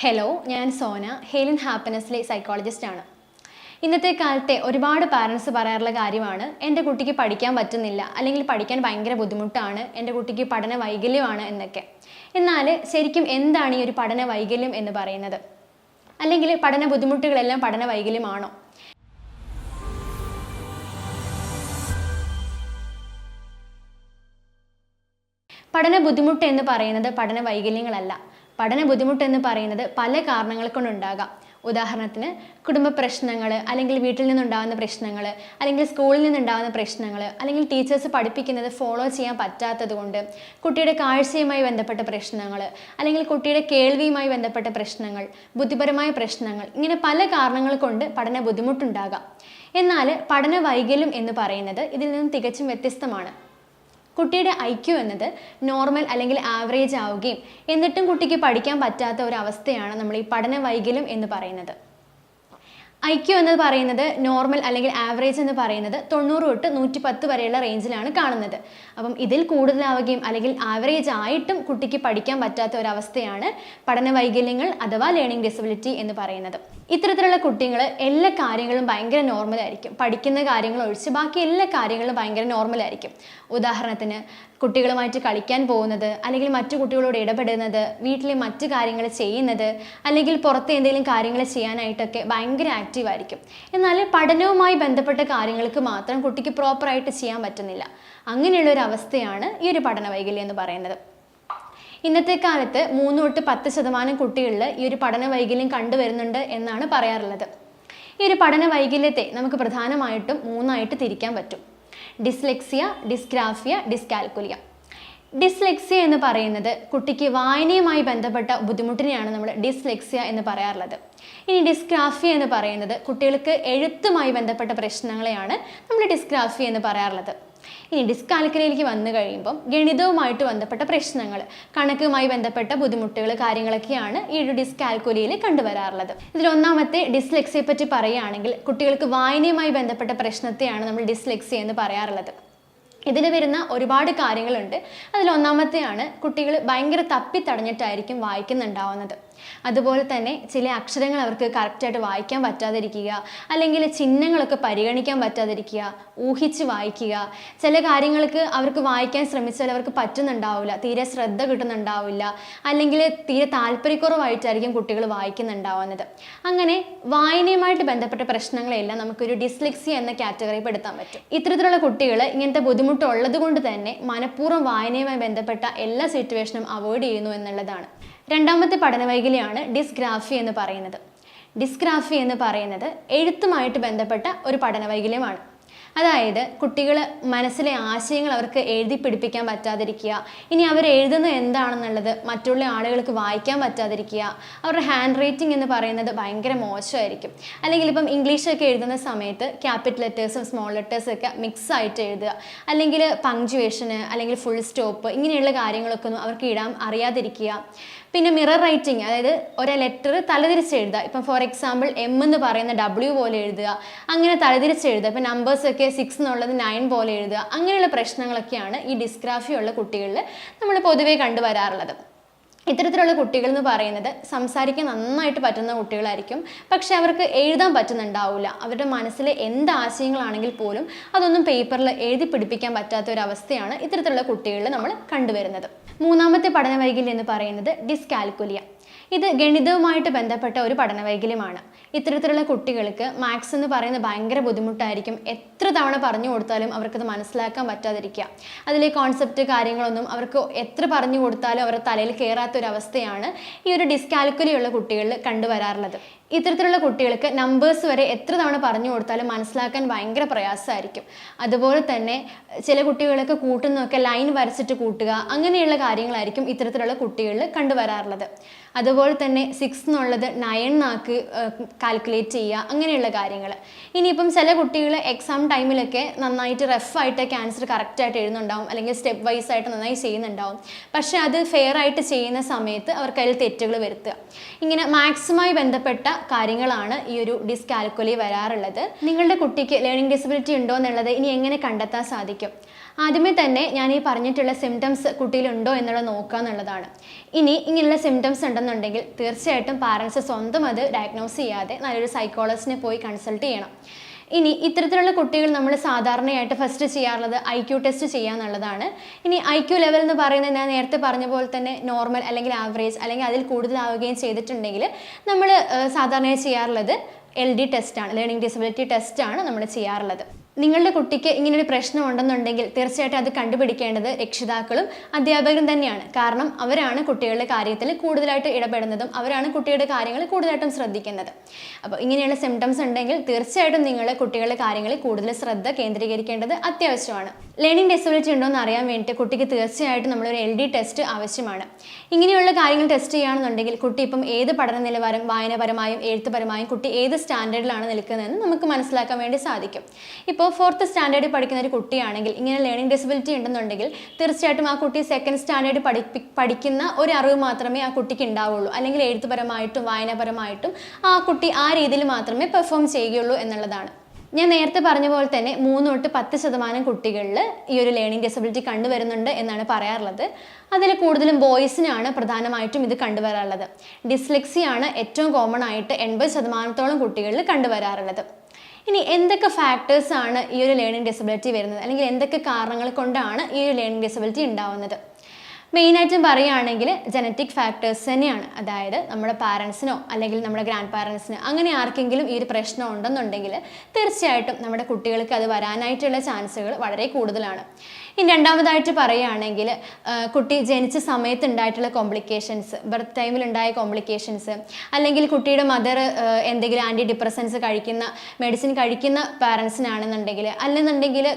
Hello ഞാൻ സോന ഹേലിൻ ഹാപ്പിനെസ്സിലെ സൈക്കോളജിസ്റ്റാണ് ഇന്നത്തെ കാലത്തെ ഒരുപാട് പാരൻസ് പറയാറുള്ള കാര്യമാണ് എന്റെ കുട്ടിക്ക് പഠിക്കാൻ പറ്റുന്നില്ല അല്ലെങ്കിൽ പഠിക്കാൻ ഭയങ്കര ബുദ്ധിമുട്ടാണ് എന്റെ കുട്ടിക്ക് പഠന വൈകല്യമാണ് എന്നൊക്കെ. എന്നാൽ ശരിക്കും എന്താണ് ഈ ഒരു പഠന വൈകല്യം എന്ന് പറയുന്നത്? അല്ലെങ്കിൽ പഠന ബുദ്ധിമുട്ടുകളെല്ലാം പഠന വൈകല്യമാണോ? പഠന ബുദ്ധിമുട്ട് എന്ന് പറയുന്നത് പഠന വൈകല്യങ്ങളല്ല. പഠന ബുദ്ധിമുട്ട് എന്ന് പറയുന്നത് പല കാരണങ്ങൾ കൊണ്ടുണ്ടാകാം. ഉദാഹരണത്തിന് കുടുംബ പ്രശ്നങ്ങൾ അല്ലെങ്കിൽ വീട്ടിൽ നിന്നുണ്ടാകുന്ന പ്രശ്നങ്ങൾ അല്ലെങ്കിൽ സ്കൂളിൽ നിന്നുണ്ടാകുന്ന പ്രശ്നങ്ങൾ അല്ലെങ്കിൽ ടീച്ചേഴ്സ് പഠിപ്പിക്കുന്നത് ഫോളോ ചെയ്യാൻ പറ്റാത്തത് കൊണ്ട് കുട്ടിയുടെ കാഴ്ചയുമായി ബന്ധപ്പെട്ട പ്രശ്നങ്ങൾ അല്ലെങ്കിൽ കുട്ടിയുടെ കേൾവിയുമായി ബന്ധപ്പെട്ട പ്രശ്നങ്ങൾ ബുദ്ധിപരമായ പ്രശ്നങ്ങൾ ഇങ്ങനെ പല കാരണങ്ങൾ കൊണ്ട് പഠന ബുദ്ധിമുട്ടുണ്ടാകാം. എന്നാൽ പഠന വൈകല്യം എന്ന് പറയുന്നത് ഇതിൽ നിന്നും തികച്ചും വ്യത്യസ്തമാണ്. കുട്ടിയുടെ ഐക്യു ക്യു എന്നത് നോർമൽ അല്ലെങ്കിൽ ആവറേജ് ആവുകയും എന്നിട്ടും കുട്ടിക്ക് പഠിക്കാൻ പറ്റാത്ത ഒരു അവസ്ഥയാണ് നമ്മൾ ഈ പഠന വൈകല്യം എന്ന് പറയുന്നത്. ഐ ക്യു എന്ന് പറയുന്നത് നോർമൽ അല്ലെങ്കിൽ ആവറേജ് എന്ന് പറയുന്നത് തൊണ്ണൂറ് തൊട്ട് നൂറ്റി പത്ത് വരെയുള്ള റേഞ്ചിലാണ് കാണുന്നത്. അപ്പം ഇതിൽ കൂടുതലാവുകയും അല്ലെങ്കിൽ ആവറേജ് ആയിട്ടും കുട്ടിക്ക് പഠിക്കാൻ പറ്റാത്ത ഒരവസ്ഥയാണ് പഠന വൈകല്യങ്ങൾ അഥവാ ലേണിംഗ് ഡിസബിലിറ്റി എന്ന് പറയുന്നത്. ഇത്തരത്തിലുള്ള കുട്ടികൾ എല്ലാ കാര്യങ്ങളും ഭയങ്കര നോർമൽ ആയിരിക്കും. പഠിക്കുന്ന കാര്യങ്ങൾ ഒഴിച്ച് ബാക്കി എല്ലാ കാര്യങ്ങളും ഭയങ്കര നോർമൽ ആയിരിക്കും. ഉദാഹരണത്തിന് കുട്ടികളുമായിട്ട് കളിക്കാൻ പോകുന്നത് അല്ലെങ്കിൽ മറ്റു കുട്ടികളോട് ഇടപെടുന്നത് വീട്ടിലെ മറ്റു കാര്യങ്ങൾ ചെയ്യുന്നത് അല്ലെങ്കിൽ പുറത്ത് എന്തെങ്കിലും കാര്യങ്ങൾ ചെയ്യാനായിട്ടൊക്കെ ഭയങ്കര ആക്റ്റീവ് ആയിരിക്കും. എന്നാൽ പഠനവുമായി ബന്ധപ്പെട്ട കാര്യങ്ങൾക്ക് മാത്രം കുട്ടിക്ക് പ്രോപ്പറായിട്ട് ചെയ്യാൻ പറ്റുന്നില്ല. അങ്ങനെയുള്ള ഒരു അവസ്ഥയാണ് ഈ ഒരു പഠന വൈകല്യം എന്ന് പറയുന്നത്. ഇന്നത്തെ കാലത്ത് മൂന്ന് തൊട്ട് പത്ത് ശതമാനം കുട്ടികളിൽ ഈ ഒരു പഠന വൈകല്യം കണ്ടുവരുന്നുണ്ട് എന്നാണ് പറയാറുള്ളത്. ഈ ഒരു പഠന വൈകല്യത്തെ നമുക്ക് പ്രധാനമായിട്ടും മൂന്നായിട്ട് തിരിക്കാൻ പറ്റും. ഡിസ്ലെക്സിയ ഡിസ്ഗ്രാഫിയ ഡിസ്കാൽക്കുലിയ ഡിസ്ലെക്സിയ എന്ന് പറയുന്നത് കുട്ടിക്ക് വായനയുമായി ബന്ധപ്പെട്ട ബുദ്ധിമുട്ടിനെയാണ് നമ്മൾ ഡിസ്ലെക്സിയ എന്ന് പറയാറുള്ളത്. ഇനി ഡിസ്ഗ്രാഫിയ എന്ന് പറയുന്നത് കുട്ടികൾക്ക് എഴുത്തുമായി ബന്ധപ്പെട്ട പ്രശ്നങ്ങളെയാണ് നമ്മൾ ഡിസ്ഗ്രാഫിയ എന്ന് പറയാറുള്ളത്. ഇനി ഡിസ്കാൽക്കുലയിലേക്ക് വന്നു കഴിയുമ്പം ഗണിതവുമായിട്ട് ബന്ധപ്പെട്ട പ്രശ്നങ്ങൾ കണക്കുമായി ബന്ധപ്പെട്ട ബുദ്ധിമുട്ടുകൾ കാര്യങ്ങളൊക്കെയാണ് ഈ ഒരു ഡിസ്കാൽക്കുലിയിൽ കണ്ടുവരാറുള്ളത്. ഇതിലൊന്നാമത്തെ ഡിസ്ലെക്സിയെ പറ്റി പറയുകയാണെങ്കിൽ കുട്ടികൾക്ക് വായനയുമായി ബന്ധപ്പെട്ട പ്രശ്നത്തെയാണ് നമ്മൾ ഡിസ്ലെക്സി എന്ന് പറയാറുള്ളത്. ഇതിൽ വരുന്ന ഒരുപാട് കാര്യങ്ങളുണ്ട്. അതിലൊന്നാമത്തെയാണ് കുട്ടികൾ ഭയങ്കര തപ്പിത്തടഞ്ഞിട്ടായിരിക്കും വായിക്കുന്നുണ്ടാവുന്നത്. അതുപോലെ തന്നെ ചില അക്ഷരങ്ങൾ അവർക്ക് കറക്റ്റായിട്ട് വായിക്കാൻ പറ്റാതിരിക്കുക അല്ലെങ്കിൽ ചിഹ്നങ്ങളൊക്കെ പരിഗണിക്കാൻ പറ്റാതിരിക്കുക ഊഹിച്ച് വായിക്കുക. ചില കാര്യങ്ങൾക്ക് അവർക്ക് വായിക്കാൻ ശ്രമിച്ചാൽ അവർക്ക് പറ്റുന്നുണ്ടാവില്ല തീരെ ശ്രദ്ധ കിട്ടുന്നുണ്ടാവില്ല അല്ലെങ്കിൽ തീരെ താല്പര്യക്കുറവായിട്ടായിരിക്കും കുട്ടികൾ വായിക്കുന്നുണ്ടാവുന്നത്. അങ്ങനെ വായനയുമായിട്ട് ബന്ധപ്പെട്ട പ്രശ്നങ്ങളെല്ലാം നമുക്കൊരു ഡിസ്ലെക്സി എന്ന കാറ്റഗറി പെടുത്താൻ പറ്റും. ഇത്തരത്തിലുള്ള കുട്ടികൾ ഇങ്ങനത്തെ ബുദ്ധിമുട്ടുള്ളത് കൊണ്ട് തന്നെ മനഃപൂർവം വായനയുമായി ബന്ധപ്പെട്ട എല്ലാ സിറ്റുവേഷനും അവോയ്ഡ് ചെയ്യുന്നു എന്നുള്ളതാണ്. രണ്ടാമത്തെ പഠന വൈകല്യമാണ് ഡിസ്ഗ്രാഫി എന്ന് പറയുന്നത്. ഡിസ്ഗ്രാഫി എന്ന് പറയുന്നത് എഴുത്തുമായിട്ട് ബന്ധപ്പെട്ട ഒരു പഠന വൈകല്യമാണ് അതായത് കുട്ടികൾ മനസ്സിലെ ആശയങ്ങൾ അവർക്ക് എഴുതി പിടിപ്പിക്കാൻ പറ്റാതിരിക്കുക ഇനി അവർ എഴുതുന്നത് എന്താണെന്നുള്ളത് മറ്റുള്ള ആളുകൾക്ക് വായിക്കാൻ പറ്റാതിരിക്കുക അവരുടെ ഹാൻഡ് റൈറ്റിംഗ് എന്ന് പറയുന്നത് ഭയങ്കര മോശമായിരിക്കും. അല്ലെങ്കിൽ ഇപ്പം ഇംഗ്ലീഷൊക്കെ എഴുതുന്ന സമയത്ത് ക്യാപിറ്റൽ ലെറ്റേഴ്സും സ്മോൾ ലെറ്റേഴ്സും ഒക്കെ മിക്സ് ആയിട്ട് എഴുതുക അല്ലെങ്കിൽ പങ്ക്ച്വേഷന് അല്ലെങ്കിൽ ഫുൾ സ്റ്റോപ്പ് ഇങ്ങനെയുള്ള കാര്യങ്ങളൊക്കെ ഒന്നും അവർക്ക് ഇടാൻ അറിയാതിരിക്കുക. പിന്നെ മിറർ റൈറ്റിംഗ് അതായത് ഒരു ലെറ്റർ തലതിരിച്ച് എഴുതുക ഇപ്പം ഫോർ എക്സാമ്പിൾ എം എന്ന് പറയുന്ന ഡബ്ല്യു പോലെ എഴുതുക. അങ്ങനെ തലതിരിച്ച് എഴുതുക ഇപ്പം നമ്പേഴ്സൊക്കെ സിക്സ് എന്നുള്ളത് നയൻ പോലെ എഴുതുക. അങ്ങനെയുള്ള പ്രശ്നങ്ങളൊക്കെയാണ് ഈ ഡിസ്ഗ്രാഫിയുള്ള കുട്ടികളിൽ നമ്മൾ പൊതുവേ കണ്ടുവരാറുള്ളത്. ഇത്തരത്തിലുള്ള കുട്ടികൾ എന്ന് പറയുന്നത് സംസാരിക്കാൻ നന്നായിട്ട് പറ്റുന്ന കുട്ടികളായിരിക്കും. പക്ഷെ അവർക്ക് എഴുതാൻ പറ്റുന്നുണ്ടാവില്ല അവരുടെ മനസ്സിലെ എന്ത് ആശയങ്ങളാണെങ്കിൽ പോലും അതൊന്നും പേപ്പറിൽ എഴുതി പിടിപ്പിക്കാൻ പറ്റാത്ത ഒരു അവസ്ഥയാണ് ഇത്തരത്തിലുള്ള കുട്ടികളിൽ നമ്മൾ കണ്ടുവരുന്നത്. മൂന്നാമത്തെ പഠന വൈകല്യം എന്ന് പറയുന്നത് ഡിസ്കാൽക്കുലിയ. ഇത് ഗണിതവുമായിട്ട് ബന്ധപ്പെട്ട ഒരു പഠന വൈകല്യമാണ് ഇത്തരത്തിലുള്ള കുട്ടികൾക്ക് മാത്സ് എന്ന് പറയുന്നത് ഭയങ്കര ബുദ്ധിമുട്ടായിരിക്കും. എത്ര തവണ പറഞ്ഞു കൊടുത്താലും അവർക്കത് മനസ്സിലാക്കാൻ പറ്റാതിരിക്കുക. അതിലെ കോൺസെപ്റ്റ് കാര്യങ്ങളൊന്നും അവർക്ക് എത്ര പറഞ്ഞു കൊടുത്താലും അവരുടെ തലയിൽ കയറാത്ത ഒരു അവസ്ഥയാണ് ഈ ഒരു ഡിസ്കാൽക്കുലിയുള്ള കുട്ടികളിൽ കണ്ടുവരാറുള്ളത്. ഇത്തരത്തിലുള്ള കുട്ടികൾക്ക് നമ്പേഴ്സ് വരെ എത്ര തവണ പറഞ്ഞു കൊടുത്താലും മനസ്സിലാക്കാൻ ഭയങ്കര പ്രയാസമായിരിക്കും. അതുപോലെ തന്നെ ചില കുട്ടികളൊക്കെ കൂട്ടുന്നതൊക്കെ ലൈൻ വരച്ചിട്ട് കൂട്ടുക അങ്ങനെയുള്ള കാര്യങ്ങളായിരിക്കും ഇത്തരത്തിലുള്ള കുട്ടികളിൽ കണ്ടുവരാറുള്ളത്. അതുപോലെ തന്നെ സിക്സ് എന്നുള്ളത് നയൻ നാക്ക് കാൽക്കുലേറ്റ് ചെയ്യുക അങ്ങനെയുള്ള കാര്യങ്ങൾ. ഇനിയിപ്പം ചില കുട്ടികൾ എക്സാം ടൈമിലൊക്കെ നന്നായിട്ട് റഫായിട്ട് ക്യാൻസർ കറക്റ്റായിട്ട് എഴുതുന്നുണ്ടാവും അല്ലെങ്കിൽ സ്റ്റെപ്പ് വൈസ് ആയിട്ട് നന്നായി ചെയ്യുന്നുണ്ടാവും. പക്ഷേ അത് ഫെയർ ആയിട്ട് ചെയ്യുന്ന സമയത്ത് അവർക്ക് അതിൽ തെറ്റുകൾ വരുത്തുക. ഇങ്ങനെ മാത്സുമായി ബന്ധപ്പെട്ട കാര്യങ്ങളാണ് ഈ ഒരു ഡിസ്കാൽക്കുലി വരാറുള്ളത്. നിങ്ങളുടെ കുട്ടിക്ക് ലേണിംഗ് ഡിസബിലിറ്റി ഉണ്ടോ എന്നുള്ളത് ഇനി എങ്ങനെ കണ്ടെത്താൻ സാധിക്കും? ആദ്യമേ തന്നെ ഞാൻ ഈ പറഞ്ഞിട്ടുള്ള സിംറ്റംസ് കുട്ടിയിലുണ്ടോ എന്നുള്ളത് നോക്കുക എന്നുള്ളതാണ്. ഇനി ഇങ്ങനെയുള്ള സിംറ്റംസ് ഉണ്ടെന്നുണ്ടെങ്കിൽ തീർച്ചയായിട്ടും പാരൻസ് സ്വന്തം അത് ഡയഗ്നോസ് ചെയ്യാതെ നല്ലൊരു സൈക്കോളജിസ്റ്റിനെ പോയി കൺസൾട്ട് ചെയ്യണം. ഇനി ഇത്തരത്തിലുള്ള കുട്ടികൾ നമ്മൾ സാധാരണയായിട്ട് ഫസ്റ്റ് ചെയ്യാറുള്ളത് ഐ ക്യു ടെസ്റ്റ് ചെയ്യാന്നുള്ളതാണ് ഇനി ഐ ക്യു ലെവൽ എന്ന് പറയുന്നത് ഞാൻ നേരത്തെ പറഞ്ഞ പോലെ തന്നെ നോർമൽ അല്ലെങ്കിൽ ആവറേജ് അല്ലെങ്കിൽ അതിൽ കൂടുതലാവുകയും ചെയ്തിട്ടുണ്ടെങ്കിൽ നമ്മൾ സാധാരണയായി ചെയ്യാറുള്ളത് എൽ ഡി ടെസ്റ്റാണ് ലേണിംഗ് ഡിസബിലിറ്റി ടെസ്റ്റാണ് നമ്മൾ ചെയ്യാറുള്ളത്. നിങ്ങളുടെ കുട്ടിക്ക് ഇങ്ങനൊരു പ്രശ്നം ഉണ്ടെന്നുണ്ടെങ്കിൽ തീർച്ചയായിട്ടും അത് കണ്ടുപിടിക്കേണ്ടത് രക്ഷിതാക്കളും അധ്യാപകരും തന്നെയാണ്. കാരണം അവരാണ് കുട്ടികളുടെ കാര്യത്തിൽ കൂടുതലായിട്ട് ഇടപെടുന്നതും അവരാണ് കുട്ടിയുടെ കാര്യങ്ങൾ കൂടുതലായിട്ടും ശ്രദ്ധിക്കുന്നത്. അപ്പോൾ ഇങ്ങനെയുള്ള സിംറ്റംസ് ഉണ്ടെങ്കിൽ തീർച്ചയായിട്ടും നിങ്ങൾ കുട്ടികളുടെ കാര്യങ്ങളിൽ കൂടുതൽ ശ്രദ്ധ കേന്ദ്രീകരിക്കേണ്ടത് അത്യാവശ്യമാണ്. ലേണിംഗ് ഡിസബിലിറ്റി ഉണ്ടോ എന്ന് അറിയാൻ വേണ്ടിയിട്ട് കുട്ടിക്ക് തീർച്ചയായിട്ടും നമ്മളൊരു എൽ ഡി ടെസ്റ്റ് ആവശ്യമാണ്. ഇങ്ങനെയുള്ള കാര്യങ്ങൾ ടെസ്റ്റ് ചെയ്യുകയാണെന്നുണ്ടെങ്കിൽ കുട്ടി ഇപ്പം ഏത് പഠന നിലവാരം വായനപരമായും എഴുത്തുപരമായും കുട്ടി ഏത് സ്റ്റാൻഡേർഡിലാണ് നിൽക്കുന്നതെന്ന് നമുക്ക് മനസ്സിലാക്കാൻ വേണ്ടി സാധിക്കും. ഇപ്പോൾ ഫോർത്ത് സ്റ്റാൻഡേർഡിൽ പഠിക്കുന്ന ഒരു കുട്ടിയാണെങ്കിൽ ഇങ്ങനെ ലേണിംഗ് ഡിസബിലിറ്റി ഉണ്ടെന്നുണ്ടെങ്കിൽ തീർച്ചയായിട്ടും ആ കുട്ടി സെക്കൻഡ് സ്റ്റാൻഡേർഡ് പഠിപ്പി പഠിക്കുന്ന ഒരു അറിവ് മാത്രമേ ആ കുട്ടിക്ക് ഉണ്ടാവുള്ളൂ. അല്ലെങ്കിൽ എഴുത്തുപരമായിട്ടും വായനാപരമായിട്ടും ആ കുട്ടി ആ രീതിയിൽ മാത്രമേ പെർഫോം ചെയ്യുകയുള്ളൂ എന്നുള്ളതാണ്. ഞാൻ നേരത്തെ പറഞ്ഞ പോലെ തന്നെ മൂന്ന് തൊട്ട് പത്ത് ശതമാനം കുട്ടികളിൽ ഈ ഒരു ലേണിംഗ് ഡിസബിലിറ്റി കണ്ടുവരുന്നുണ്ട് എന്നാണ് പറയാറുള്ളത്. അതിൽ കൂടുതലും ബോയ്സിനാണ് പ്രധാനമായിട്ടും ഇത് കണ്ടുവരാറുള്ളത്. ഡിസ്ലെക്സിയാണ് ഏറ്റവും കോമൺ ആയിട്ട് എൺപത് ശതമാനത്തോളം കുട്ടികളിൽ കണ്ടുവരാറുള്ളത്. ഇനി എന്തൊക്കെ ഫാക്ടേഴ്സ് ആണ് ഈ ഒരു ലേണിംഗ് ഡിസബിലിറ്റി വരുന്നത്? അല്ലെങ്കിൽ എന്തൊക്കെ കാരണങ്ങൾ കൊണ്ടാണ് ഈ ഒരു ലേണിംഗ് ഡിസബിലിറ്റി ഉണ്ടാവുന്നത്? മെയിനായിട്ടും പറയുകയാണെങ്കിൽ ജനറ്റിക് ഫാക്ടേഴ്സ് തന്നെയാണ്. അതായത് നമ്മുടെ പാരൻസിനോ അല്ലെങ്കിൽ നമ്മുടെ ഗ്രാൻഡ് പാരൻസിനോ അങ്ങനെ ആർക്കെങ്കിലും ഈ ഒരു പ്രശ്നം ഉണ്ടെന്നുണ്ടെങ്കിൽ തീർച്ചയായിട്ടും നമ്മുടെ കുട്ടികൾക്ക് അത് വരാനായിട്ടുള്ള ചാൻസുകൾ വളരെ കൂടുതലാണ്. ഇനി രണ്ടാമതായിട്ട് പറയുകയാണെങ്കിൽ കുട്ടി ജനിച്ച സമയത്ത് ഉണ്ടായിട്ടുള്ള കോംപ്ലിക്കേഷൻസ് ബർത്ത് ടൈമിൽ ഉണ്ടായ കോംപ്ലിക്കേഷൻസ് അല്ലെങ്കിൽ കുട്ടിയുടെ മദർ എന്തെങ്കിലും ആന്റി ഡിപ്രസൻസ് കഴിക്കുന്ന മെഡിസിൻ കഴിക്കുന്ന പാരൻസിനാണെന്നുണ്ടെങ്കിൽ അല്ലെന്നുണ്ടെങ്കിൽ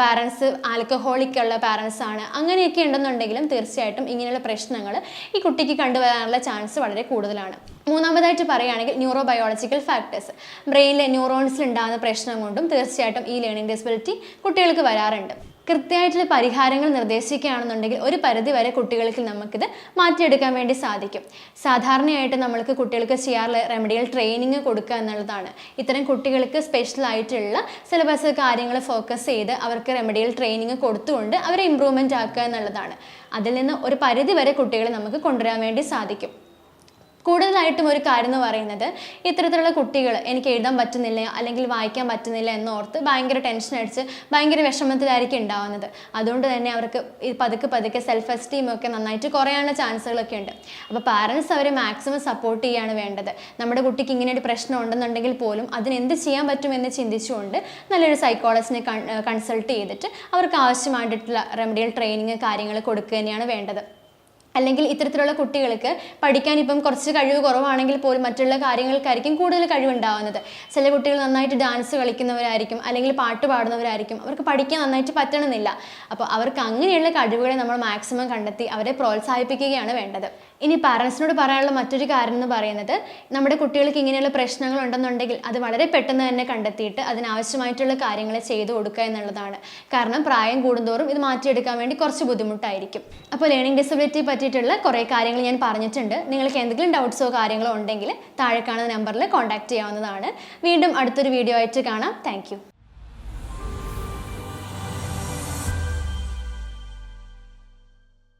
പാരൻസ് ആൽക്കഹോളിക് ഉള്ള പാരൻസ് ആണ് അങ്ങനെയൊക്കെ ഉണ്ടെന്നുണ്ടെങ്കിലും തീർച്ചയായിട്ടും ഇങ്ങനെയുള്ള പ്രശ്നങ്ങൾ ഈ കുട്ടിക്ക് കണ്ടുവരാനുള്ള ചാൻസ് വളരെ കൂടുതലാണ്. മൂന്നാമതായിട്ട് പറയുകയാണെങ്കിൽ ന്യൂറോ ബയോളജിക്കൽ ഫാക്ടേഴ്സ് ബ്രെയിനിലെ ന്യൂറോൺസിൽ ഉണ്ടാകുന്ന പ്രശ്നം കൊണ്ടും തീർച്ചയായിട്ടും ഈ ലേണിംഗ് ഡിസബിലിറ്റി കുട്ടികൾക്ക് വരാറുണ്ട്. കൃത്യമായിട്ടുള്ള പരിഹാരങ്ങൾ നിർദ്ദേശിക്കുകയാണെന്നുണ്ടെങ്കിൽ ഒരു പരിധി വരെ കുട്ടികൾക്ക് നമുക്കിത് മാറ്റിയെടുക്കാൻ വേണ്ടി സാധിക്കും. സാധാരണയായിട്ട് നമ്മൾക്ക് കുട്ടികൾക്ക് ചെയ്യാറുള്ള റെമഡികൾ ട്രെയിനിങ് കൊടുക്കുക എന്നുള്ളതാണ്. ഇത്തരം കുട്ടികൾക്ക് സ്പെഷ്യൽ ആയിട്ടുള്ള സിലബസ് കാര്യങ്ങൾ ഫോക്കസ് ചെയ്ത് അവർക്ക് റെമഡികൾ ട്രെയിനിങ് കൊടുത്തുകൊണ്ട് അവരെ ഇമ്പ്രൂവ്മെന്റ് ആക്കുക എന്നുള്ളതാണ്. അതിൽ നിന്ന് ഒരു പരിധി വരെ കുട്ടികളെ നമുക്ക് കൊണ്ടുവരാൻ വേണ്ടി സാധിക്കും. കൂടുതലായിട്ടും ഒരു കാര്യം എന്ന് പറയുന്നത് ഇത്തരത്തിലുള്ള കുട്ടികൾ എനിക്ക് എഴുതാൻ പറ്റുന്നില്ല അല്ലെങ്കിൽ വായിക്കാൻ പറ്റുന്നില്ല എന്നോർത്ത് ഭയങ്കര ടെൻഷൻ അടിച്ച് ഭയങ്കര വിഷമത്തിലായിരിക്കും ഉണ്ടാവുന്നത്. അതുകൊണ്ട് തന്നെ അവർക്ക് ഈ പതുക്കെ പതുക്കെ സെൽഫ് എസ്റ്റീമൊക്കെ നന്നായിട്ട് കുറയാനുള്ള ചാൻസുകളൊക്കെ ഉണ്ട്. അപ്പോൾ പാരൻസ് അവരെ മാക്സിമം സപ്പോർട്ട് ചെയ്യുകയാണ് വേണ്ടത്. നമ്മുടെ കുട്ടിക്ക് ഇങ്ങനെ ഒരു പ്രശ്നം ഉണ്ടെന്നുണ്ടെങ്കിൽ പോലും അതിനെന്ത് ചെയ്യാൻ പറ്റുമെന്ന് ചിന്തിച്ചുകൊണ്ട് നല്ലൊരു സൈക്കോളജിനെ കൺസൾട്ട് ചെയ്തിട്ട് അവർക്ക് ആവശ്യമായിട്ടുള്ള റെമഡിയൽ ട്രെയിനിങ് കാര്യങ്ങൾ കൊടുക്കുക തന്നെയാണ് വേണ്ടത്. അല്ലെങ്കിൽ ഇത്തരത്തിലുള്ള കുട്ടികൾക്ക് പഠിക്കാൻ ഇപ്പം കുറച്ച് കഴിവ് കുറവാണെങ്കിൽ പോലും മറ്റുള്ള കാര്യങ്ങൾക്കായിരിക്കും കൂടുതൽ കഴിവുണ്ടാവുന്നത്. ചില കുട്ടികൾ നന്നായിട്ട് ഡാൻസ് കളിക്കുന്നവരായിരിക്കും അല്ലെങ്കിൽ പാട്ട് പാടുന്നവരായിരിക്കും. അവർക്ക് പഠിക്കാൻ നന്നായിട്ട് പറ്റണമെന്നില്ല. അപ്പോൾ അവർക്ക് അങ്ങനെയുള്ള കഴിവുകളെ നമ്മൾ മാക്സിമം കണ്ടെത്തി അവരെ പ്രോത്സാഹിപ്പിക്കുകയാണ് വേണ്ടത്. ഇനി പാരൻസിനോട് പറയാനുള്ള മറ്റൊരു കാര്യം എന്ന് പറയുന്നത് നമ്മുടെ കുട്ടികൾക്ക് ഇങ്ങനെയുള്ള പ്രശ്നങ്ങൾ ഉണ്ടെന്നുണ്ടെങ്കിൽ അത് വളരെ പെട്ടെന്ന് തന്നെ കണ്ടെത്തിയിട്ട് അതിനാവശ്യമായിട്ടുള്ള കാര്യങ്ങൾ ചെയ്തു കൊടുക്കുക എന്നുള്ളതാണ്. കാരണം പ്രായം കൂടുന്തോറും ഇത് മാറ്റിയെടുക്കാൻ വേണ്ടി കുറച്ച് ബുദ്ധിമുട്ടായിരിക്കും. അപ്പോൾ ലേണിംഗ് ഡിസബിലിറ്റി പറ്റിയിട്ടുള്ള കുറേ കാര്യങ്ങൾ ഞാൻ പറഞ്ഞിട്ടുണ്ട്. നിങ്ങൾക്ക് എന്തെങ്കിലും ഡൗട്ട്സോ കാര്യങ്ങളോ ഉണ്ടെങ്കിൽ താഴെ കാണുന്ന നമ്പറിൽ കോൺടാക്ട് ചെയ്യാവുന്നതാണ്. വീണ്ടും അടുത്തൊരു വീഡിയോ ആയിട്ട് കാണാം. താങ്ക്